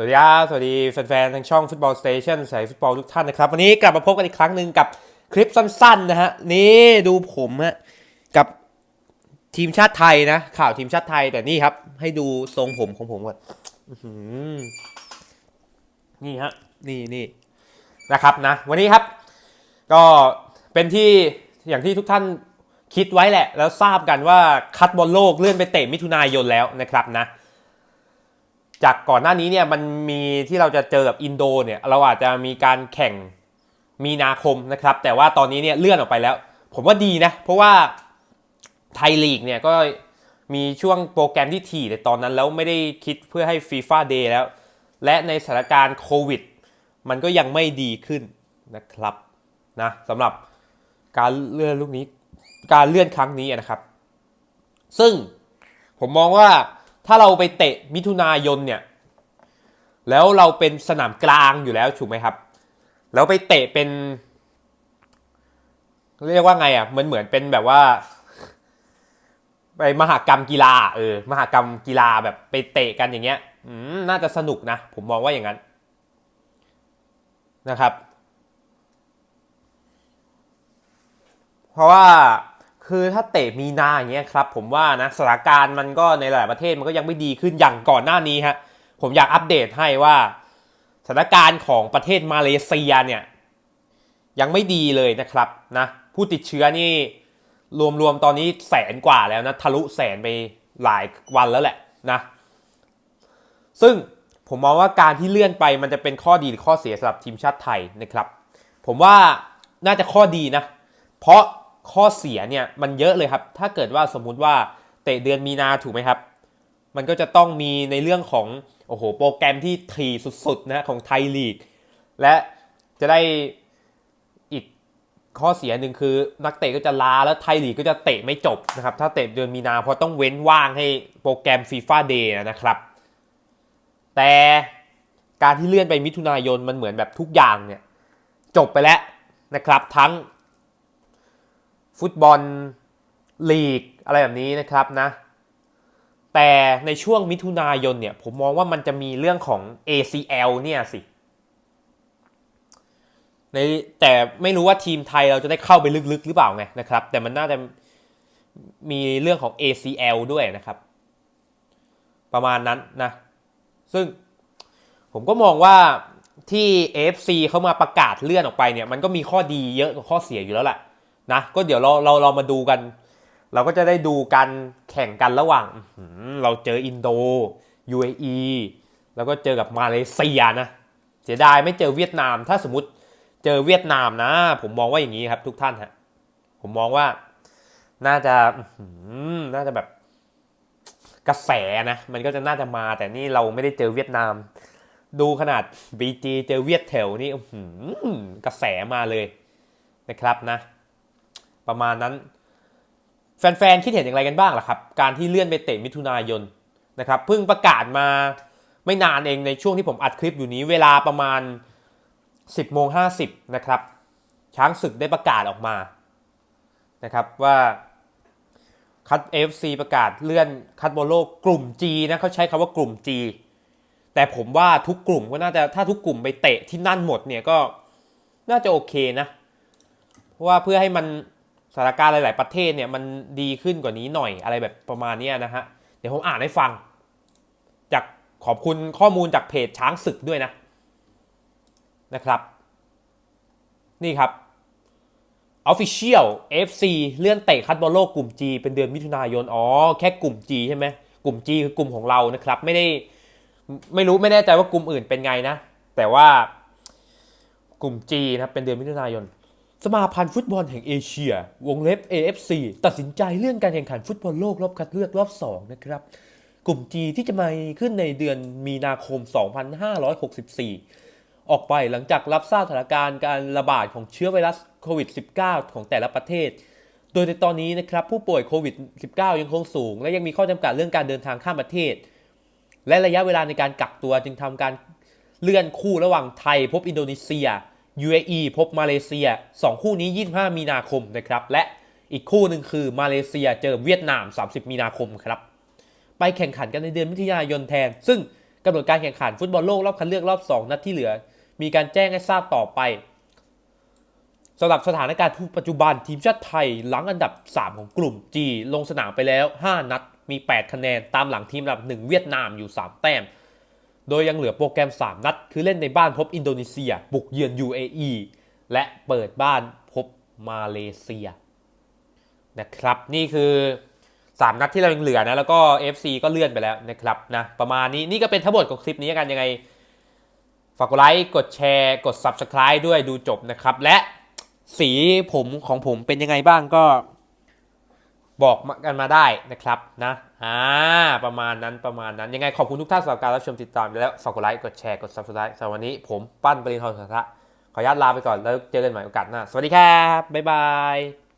สวัสดีครับสวัสดีแฟนๆทางช่องฟุตบอลสเตชันสายฟุตบอลทุกท่านนะครับ วันนี้กลับมาพบกันอีกครั้งหนึ่งกับคลิปสั้นๆนะฮะนี่ดูผมฮะกับทีมชาติไทยนะ ข่าวทีมชาติไทยแต่นี่ครับ ให้ดูทรงผมของผมก่อนนี่ฮะนี่นี่นะครับนะ วันนี้ครับ ก็เป็นที่อย่างที่ทุกท่านคิดไว้แหละ แล้วทราบกันว่าคัดบอลโลกเลื่อนไปเตะมิถุนายนแล้วนะครับนะ จากก่อนหน้านี้เนี่ยมันมีที่เราจะเจอกับอินโดเนี่ยเราอาจจะมีการแข่งมีนาคมนะครับ แต่ว่าตอนนี้เนี่ยเลื่อนออกไปแล้ว ผมว่าดีนะ เพราะว่าไทยลีกเนี่ยก็มีช่วงโปรแกรมที่ถี่ในตอนนั้นแล้วไม่ได้คิดเพื่อให้ฟีฟ่าเดย์แล้ว และในสถานการณ์โควิด มันก็ยังไม่ดีขึ้นนะครับนะสำหรับการเลื่อนลูกนี้การเลื่อนครั้งนี้นะครับ ซึ่งผมมองว่า ถ้าเราไปเตะมิถุนายนเนี่ย แล้วเราเป็นสนามกลางอยู่แล้วถูกไหมครับ แล้วไปเตะเป็น เรียกว่าไงอะมันเหมือนเป็นแบบว่าไปมหากรรมกีฬาเออมหากรรมกีฬาแบบไปเตะกันอย่างเงี้ยน่าจะสนุกนะ ผมมองว่าอย่างนั้นนะครับ เพราะว่า คือถ้าเตะมีนาอย่างเงี้ยครับผมว่านะสถานการณ์มันก็ในหลายประเทศมันก็ยังไม่ดีขึ้นอย่างก่อนหน้านี้ฮะผมอยากอัปเดตให้ว่าสถานการณ์ของประเทศมาเลเซียเนี่ยยังไม่ดีเลยนะครับนะผู้ติดเชื้อนี่รวมๆตอนนี้แสนกว่าแล้วนะทะลุแสนไปหลายวันแล้วแหละนะซึ่งผมมองว่าการที่เลื่อนไปมันจะเป็นข้อดีหรือข้อเสียสำหรับทีมชาติไทยนะครับ ผมว่าน่าจะข้อดีนะ เพราะ ข้อเสียเนี่ยมันเยอะเลยครับ ถ้าเกิดว่าสมมุติว่าเตะเดือนมีนาถูกไหมครับ มันก็จะต้องมีในเรื่องของโอ้โหโปรแกรมที่ถี่สุดๆนะของไทยลีก และจะได้อีกข้อเสียหนึ่งคือนักเตะก็จะลาแล้วไทยลีกก็จะเตะไม่จบนะครับ ถ้าเตะเดือนมีนาเพราะต้องเว้นว่างให้โปรแกรมฟีฟ่าเดย์นะครับ แต่การที่เลื่อนไปมิถุนายนมันเหมือนแบบทุกอย่างเนี่ยจบไปแล้วนะครับทั้ง ฟุตบอลลีกอะไรแบบนี้นะครับนะ แต่ในช่วงมิถุนายนเนี่ยผมมองว่ามันจะมีเรื่องของ ACL เนี่ยสิในแต่ไม่รู้ว่าทีมไทยเราจะได้เข้าไปลึกๆ หรือเปล่าไงนะครับ แต่มันน่าจะมีเรื่องของ ACL ด้วยนะครับ ประมาณนั้นนะ ซึ่งผมก็มองว่าที่ AFC เขามาประกาศเลื่อนออกไปเนี่ย มันก็มีข้อดีเยอะกว่าข้อเสียอยู่แล้วแหละ นะก็เดี๋ยวเราเราเรามาดูกัน เราก็จะได้ดูการแข่งกันระหว่างเราเจออินโด UAE แล้วก็เจอกับมาเลเซียนะ เสียดายไม่เจอเวียดนาม ถ้าสมมติเจอเวียดนามนะ ผมมองว่าอย่างนี้ครับทุกท่านฮะผมมองว่าน่าจะน่าจะแบบกระแสนะ มันก็จะน่าจะมาแต่นี่เราไม่ได้เจอเวียดนาม ดูขนาด BG เจอเวียดแถวนี้กระแสมาเลยนะครับนะ ประมาณนั้น แฟนๆ คิดเห็นอย่างไรกันบ้างล่ะครับ การที่เลื่อนไปเตะมิถุนายนนะครับเพิ่งประกาศมาไม่นานเองในช่วงที่ผมอัดคลิปอยู่นี้เวลาประมาณ 10โมง50นะครับช้างศึกได้ประกาศออกมานะครับว่าคัด FC ประกาศเลื่อนคัดบอลโลกกลุ่ม G นะเขาใช้คำว่ากลุ่ม G แต่ผมว่าทุกกลุ่มก็น่าจะถ้าทุกกลุ่มไปเตะที่นั่นหมดเนี่ยก็น่าจะโอเคนะ เพราะว่าเพื่อให้มัน สถานการณ์หลาย ๆ ประเทศเนี่ยมันดีขึ้นกว่านี้หน่อยอะไรแบบประมาณนี้นะฮะ เดี๋ยวผมอ่านให้ฟัง จากขอบคุณข้อมูลจากเพจช้างศึกด้วยนะนะครับ นี่ครับ Official FC เลื่อนเตะคัดบอลโลกกลุ่ม G เป็นเดือนมิถุนายน อ๋อ แค่กลุ่ม G ใช่ไหมกลุ่ม G คือกลุ่มของเรานะครับ ไม่ได้ไม่รู้ไม่แน่ใจว่ากลุ่มอื่นเป็นไงนะ แต่ว่ากลุ่ม G นะครับเป็นเดือนมิถุนายน สมาพันธ์ฟุตบอลแห่งเอเชีย วงเล็บ AFC ตัดสินใจเลื่อนการแข่งขันฟุตบอลโลกรอบคัดเลือกรอบ 2 นะครับ กลุ่ม G ที่จะมาขึ้นในเดือนมีนาคม 2564 ออกไปหลังจากรับทราบสถานการณ์การระบาดของเชื้อไวรัสโควิด -19 ของแต่ละประเทศ โดยในตอนนี้นะครับผู้ป่วยโควิด -19 ยังคงสูง และยังมีข้อจำกัดเรื่องการเดินทางข้ามประเทศ และระยะเวลาในการกักตัวจึงทำการเลื่อนคู่ระหว่างไทยพบอินโดนีเซีย UAE พบมาเลเซีย 2 คู่นี้ 25 มีนาคมนะครับ และอีกคู่หนึ่งคือมาเลเซียเจอเวียดนาม 30 มีนาคมครับ ไปแข่งขันกันในเดือนมิถุนายนแทน ซึ่งกำหนดการแข่งขันฟุตบอลโลกรอบคัดเลือกรอบ 2 นัดที่เหลือ มีการแจ้งให้ทราบต่อไปสำหรับสถานการณ์ปัจจุบันทีมชาติไทยหลังอันดับ 3 ของกลุ่ม G ลงสนามไปแล้ว 5 นัดมี 8 คะแนน ตามหลังทีมอันดับ 1 เวียดนามอยู่ 3 แต้ม โดยยังเหลือโปรแกรม 3 นัด คือเล่นในบ้านพบอินโดนีเซีย บุกเยือน UAE และเปิดบ้านพบมาเลเซียนะครับนี่คือ 3 นัดที่เรายังเหลือนะแล้วก็ FC ก็เลื่อนไปแล้วนะครับนะประมาณนี้นี่ก็เป็นทั้งหมดของคลิปนี้กันยังไงฝากกดไลค์กดแชร์กด Subscribe ด้วยดูจบนะครับ และสีผมของผมเป็นยังไงบ้างก็บอกกันมาได้นะครับนะ อ่าประมาณนั้นประมาณนั้น ยังไงขอบคุณทุกท่านสำหรับการรับชมติดตามแล้วฝากกดไลค์กดแชร์กด Subscribe สำหรับวันนี้ผมปั้นปรินทร์ทองสันทะขออนุญาตลาไปก่อนแล้วเจอกันใหม่โอกาสหน้า สวัสดีครับ บ๊ายบาย